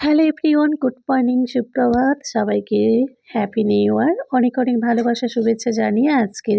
Hello everyone, good morning, সুপ্রভাত। সবাইকে happy new year. অনেক অনেক ভালোবাসা, শুভেচ্ছা জানিয়ে আজকে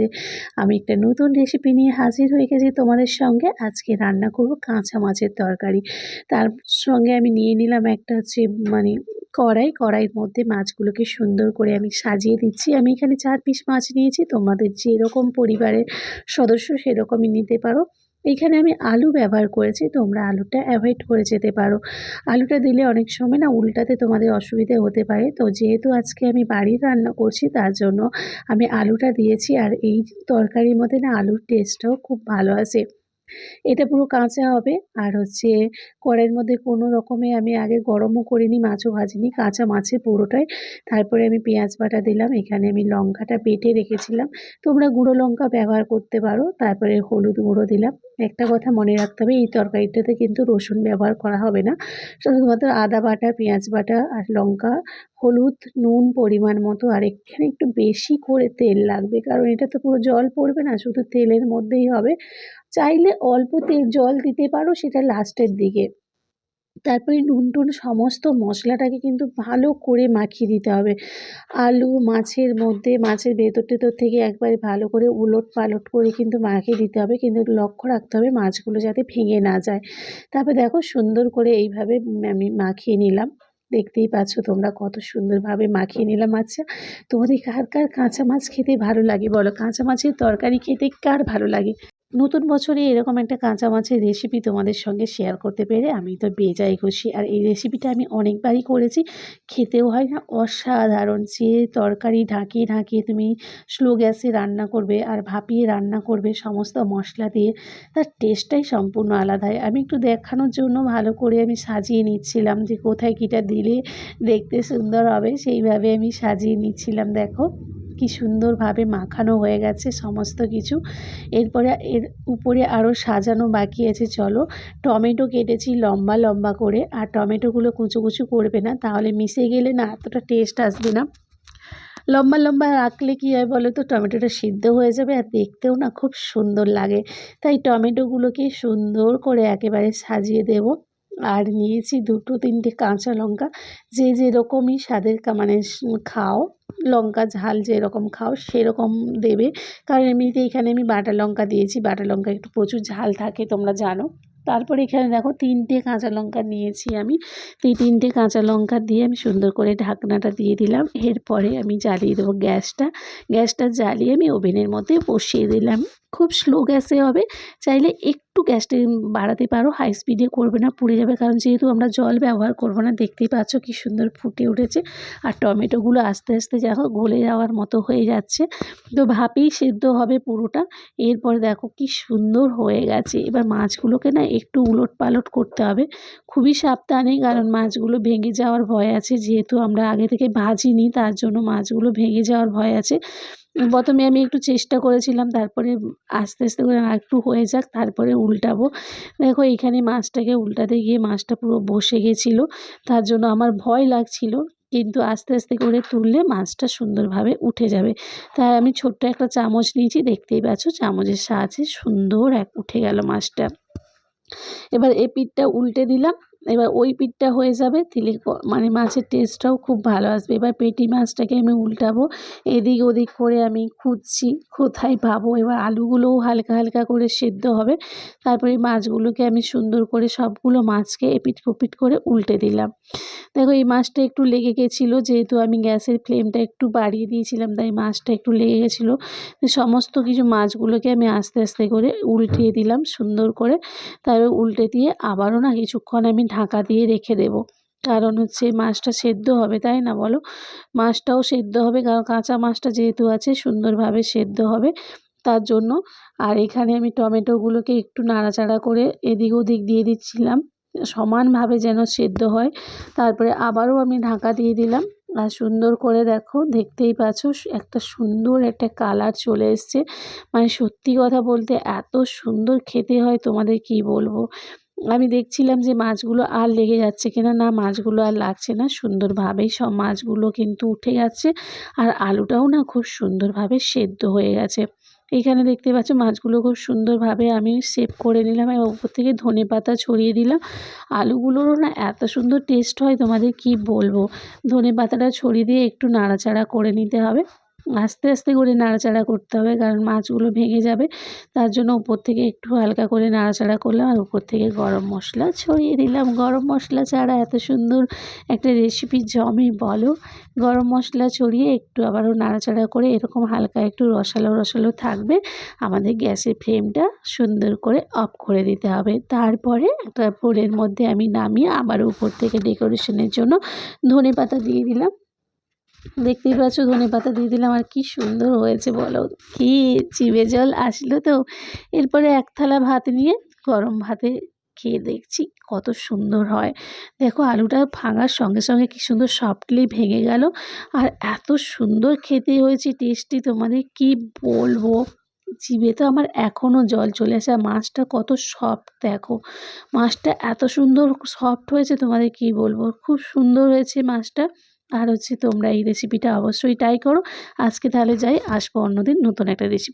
আমি একটা নতুন রেসিপি নিয়ে হাজির হয়ে গেছি তোমাদের সঙ্গে। আজকে রান্না করব কাঁচা মাছের তরকারি। তার সঙ্গে আমি নিয়ে নিলাম একটা হচ্ছে মানে কড়াই। কড়াইয়ের মধ্যে মাছগুলোকে সুন্দর করে আমি সাজিয়ে দিচ্ছি। আমি এখানে চার পিস মাছ নিয়েছি। তোমাদের যেরকম পরিবারের সদস্য সেরকমই নিতে পারো। এইখানে আমি আলু ব্যবহার করেছি, তোমরা আলুটা অ্যাভয়েড করে যেতে পারো। আলুটা দিলে অনেক সময় না উল্টাতে তোমাদের অসুবিধে হতে পারে। তো যেহেতু আজকে আমি বাড়ির রান্না করছি, তার জন্য আমি আলুটা দিয়েছি। আর এই তরকারির মধ্যে না আলুর টেস্টটাও খুব ভালো আসে এটা পুরো কাঁচা হবে। আর হচ্ছে কড়াইয়ের মধ্যে কোনো রকমে আমি আগে গরমও করিনি, মাছও ভাজিনি, কাঁচা মাছের পুরোটাই। তারপরে আমি পেঁয়াজ বাটা দিলাম, এখানে আমি লঙ্কাটা বেটে রেখেছিলাম। তোমরা গুঁড়ো লঙ্কা ব্যবহার করতে পারো, তারপরে হলুদ গুঁড়ো দিলাম। একটা কথা মনে রাখতে হবে, এই তরকারিটাতে কিন্তু রসুন ব্যবহার করা হবে না। শুধুমাত্র আদা বাটা, পেঁয়াজ বাটা আর লঙ্কা হলুদ, নুন পরিমাণ মতো আর এখানে একটু বেশি করে তেল লাগবে। কারণ এটা তো পুরো জল পড়বে না, শুধু তেলের মধ্যেই হবে। চাইলে অল্প তেল জল দিতে পারো সেটা লাস্টের দিকে। তারপরে নুন টুন সমস্ত মশলাটাকে কিন্তু ভালো করে মাখিয়ে দিতে হবে। আলু মাছের মধ্যে, মাছের ভেতর টেতর থেকে একবারে ভালো করে উলট পালট করে কিন্তু মাখিয়ে দিতে হবে। কিন্তু লক্ষ্য রাখতে হবে মাছগুলো যাতে ভেঙে না যায়। তারপরে দেখো সুন্দর করে এইভাবে আমি মাখিয়ে নিলাম। দেখতেই পাচ্ছ তোমরা কত সুন্দরভাবে মাখিয়ে নিলাম। আচ্ছা তোমাদের কার কার কাঁচা মাছ খেতে ভালো লাগে বলো? কাঁচা মাছের তরকারি খেতে কার ভালো লাগে? নতুন বছরে এরকম একটা কাঁচা মাছের রেসিপি তোমাদের সঙ্গে শেয়ার করতে পেরে আমি তো বেজায় খুশি। আর এই রেসিপিটা আমি অনেকবারই করেছি, খেতেও হয় না, অসাধারণ। যে তরকারি ঢাকিয়ে ঢাকিয়ে তুমি স্লো গ্যাসে রান্না করবে আর ভাপিয়ে রান্না করবে সমস্ত মশলা দিয়ে, তার টেস্টটাই সম্পূর্ণ আলাদা। হয় আমি একটু দেখানোর জন্য ভালো করে আমি সাজিয়ে নিচ্ছিলাম যে কোথায় কীটা দিলে দেখতে সুন্দর হবে, সেইভাবে আমি সাজিয়ে নিচ্ছিলাম, দেখো। কি সুন্দরভাবে মাখানো হয়ে গেছে সমস্ত কিছু। এরপরে এর উপরে আরও সাজানো বাকি আছে, চলো। টমেটো কেটেছি লম্বা লম্বা করে। আর টমেটোগুলো কুচো কুচু করবে না, তাহলে মিশে গেলে না এতটা টেস্ট আসবে না। লম্বা লম্বা রাখলে কী হয় বলো তো, টমেটোটা সিদ্ধ হয়ে যাবে আর দেখতেও না খুব সুন্দর লাগে। তাই টমেটোগুলোকে সুন্দর করে একেবারে সাজিয়ে দেব। আর নিয়েছি দুটো তিনটে কাঁচা লঙ্কা। যে যেরকমই স্বাদের মানে খাও। লঙ্কা ঝাল যেরকম খাও সেরকম দেবে। কারণ এমনিতে এখানে আমি বাটা লঙ্কা দিয়েছি, বাটা লঙ্কা একটু প্রচুর ঝাল থাকে তোমরা জানো। তারপরে এখানে দেখো তিনটে কাঁচা লঙ্কা নিয়েছি আমি। এই তিনটে কাঁচা লঙ্কা দিয়ে আমি সুন্দর করে ঢাকনাটা দিয়ে দিলাম। এরপরে আমি জ্বালিয়ে দেবো গ্যাসটা। গ্যাসটা জ্বালিয়ে আমি ওভেনের মধ্যে বসিয়ে দিলাম। খুব স্লো গ্যাসে হবে। চাইলে একটু গ্যাসটা বাড়াতে পারো হাই স্পিডে করবে না, পুড়ে যাবে। কারণ যেহেতু আমরা জল ব্যবহার করব না, দেখতেই পাচ্ছ কি সুন্দর ফুটে উঠেছে। আর টমেটোগুলো আস্তে আস্তে দেখো গলে যাওয়ার মতো হয়ে যাচ্ছে। তো ভাপেই সেদ্ধ হবে পুরোটা। এরপরে দেখো কি সুন্দর হয়ে গেছে। এবার মাছগুলোকে না একটু উলট পালট করতে হবে। খুবই সাবধানে, কারণ মাছগুলো ভেঙে যাওয়ার ভয় আছে। যেহেতু আমরা আগে থেকে ভাজিনি, তার জন্য মাছগুলো ভেঙে যাওয়ার ভয় আছে। প্রথমে আমি একটু চেষ্টা করেছিলাম, তারপরে আস্তে আস্তে করে একটু হয়ে যাক, তারপরে উল্টাবো। দেখো এইখানে মাছটাকে উল্টাতে গিয়ে মাছটা পুরো বসে গেছিল, তার জন্য আমার ভয় লাগছিল, কিন্তু আস্তে আস্তে করে তুললে মাছটা সুন্দরভাবে উঠে যাবে। তাই আমি ছোট্ট একটা চামচ নিয়েছি, দেখতেই পাচ্ছ চামচের সাহায্যে সুন্দর এক উঠে গেল মাছটা। এবার এ পিঠটা উল্টে দিলাম এবার ওই পিঠটা হয়ে যাবে দিলে মানে মাছের টেস্টটাও খুব ভালো আসবে। এবার পেটি মাছটাকে আমি উল্টাবো, এদিক ওদিক করে আমি খুঁজছি, কোথায় পাবো? এবার আলুগুলোও হালকা হালকা করে সেদ্ধ হবে। তারপরে মাছগুলোকে আমি সুন্দর করে সবগুলো মাছকে এপিট ওপিট করে উল্টে দিলাম। দেখো, এই মাছটা একটু লেগে গেছিল, যেহেতু আমি গ্যাসের ফ্লেমটা একটু বাড়িয়ে দিয়েছিলাম, তাই মাছটা একটু লেগে গেছিল। সমস্ত কিছু মাছগুলোকে আমি আস্তে আস্তে করে উল্টিয়ে দিলাম সুন্দর করে। তারপরে উল্টে দিয়ে আবারও না কিছুক্ষণ আমি ঢাকা দিয়ে রেখে দেবো। কারণ হচ্ছে মাছটা সেদ্ধ হবে, তাই না বলো? মাছটাও সেদ্ধ হবে, কারণ কাঁচা মাছটা যেহেতু আছে, সুন্দরভাবে সেদ্ধ হবে। তার জন্য আর এখানে আমি টমেটোগুলোকে একটু নাড়াচাড়া করে এদিক ওদিক দিয়ে দিচ্ছিলাম। সমানভাবে যেন সেদ্ধ হয়। তারপরে আবারও আমি ঢাকা দিয়ে দিলাম। আর সুন্দর করে দেখো, দেখতেই পাচ্ছ, একটা সুন্দর একটা কালার চলে এসছে। মানে সত্যি কথা বলতে এত সুন্দর খেতে হয়, তোমাদের কি বলব? আমি দেখছিলাম যে মাছগুলো আর লেগে যাচ্ছে কিনা, না মাছগুলো আর লাগছে না। সুন্দরভাবেই সব মাছগুলো কিন্তু উঠে যাচ্ছে আর আলুটাও না খুব সুন্দরভাবে সেদ্ধ হয়ে গেছে। এখানে দেখতে পাচ্ছ মাছগুলো খুব সুন্দরভাবে আমি সেভ করে নিলাম এবং উপর থেকে ধনে পাতা ছড়িয়ে দিলাম। আলুগুলোরও না এত সুন্দর টেস্ট হয় তোমাদের কি বলব? ধনে পাতাটা ছড়িয়ে দিয়ে একটু নাড়াচাড়া করে নিতে হবে। আস্তে আস্তে করে নাড়াচাড়া করতে হবে, কারণ মাছগুলো ভেঙে যাবে। তার জন্য উপর থেকে একটু হালকা করে নাড়াচাড়া করলাম আর উপর থেকে গরম মশলা ছড়িয়ে দিলাম। গরম মশলা ছাড়া এত সুন্দর একটা রেসিপি জমে বলো। গরম মশলা ছড়িয়ে একটু আবারও নাড়াচাড়া করে এরকম হালকা একটু রসালো রসালো থাকবে, আমাদের গ্যাসের ফ্লেমটা সুন্দর করে অফ করে দিতে হবে। তারপরে একটা পোলের মধ্যে আমি নামিয়ে আবার উপর থেকে ডেকোরেশনের জন্য ধনে পাতা দিয়ে দিলাম। দেখতেই পাচ্ছ, ধনে পাতা দিয়ে দিলাম। আর কি সুন্দর হয়েছে বলো? কি চিবে জল আসলো তো। এরপরে এক থালা ভাত নিয়ে গরম ভাতে খেয়ে দেখছি কত সুন্দর হয়। দেখো, আলুটা ভাঙার সঙ্গে সঙ্গে কি সুন্দর সফটলি ভেঙে গেল। আর এত সুন্দর খেতে হয়েছে টেস্টি তোমাদের কি বলব? জিভে তো আমার এখনও জল চলে আসে। আর মাছটা কত সফট দেখো। মাছটা এত সুন্দর সফট হয়েছে তোমাদের কি বলব? খুব সুন্দর হয়েছে মাছটা। আর হচ্ছে তোমরা এই রেসিপিটা অবশ্যই ট্রাই করো। আজকে তাহলে যাই, আসব অন্যদিন নতুন একটা রেসিপি